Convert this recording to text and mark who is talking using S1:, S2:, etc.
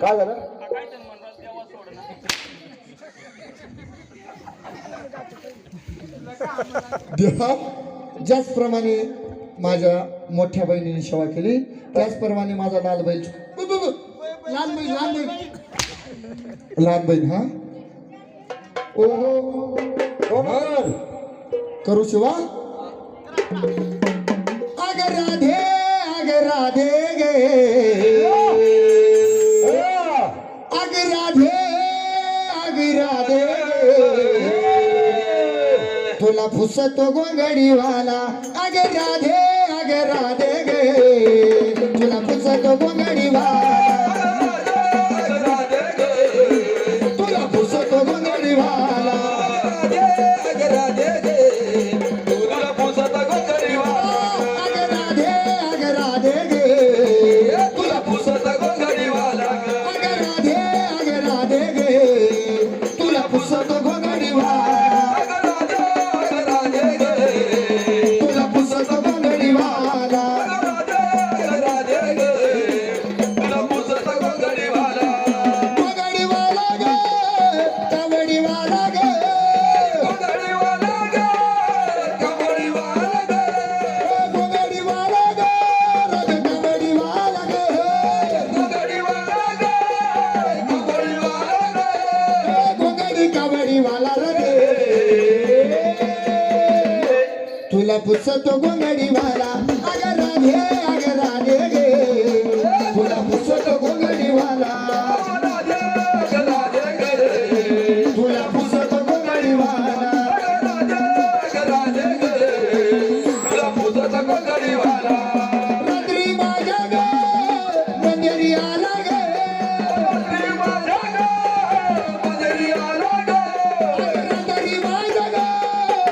S1: काय झालं?
S2: काय म्हणणार देवा
S1: ज्याचप्रमाणे माझ्या मोठ्या बहिणीने सेवा केली त्याचप्रमाणे माझा लाल बैल ब- ब- ब- लहान बहीण लहान बहीण. लहान बहीण हा? ओ हो करू शिवा अग राधे अग राधे गे। अग राधे अग राधे तुला फुसतो गोंगडीवाला अग राधे अग राधे गे। तुला फुसतो गोंगडीवाला। वाला रे तुला पुसतो गुंगडी वाला. अग राधे अग राधे गे. तुला पुसतो गुंगडी वाला. तुला पुसतो गुंगडी वाला.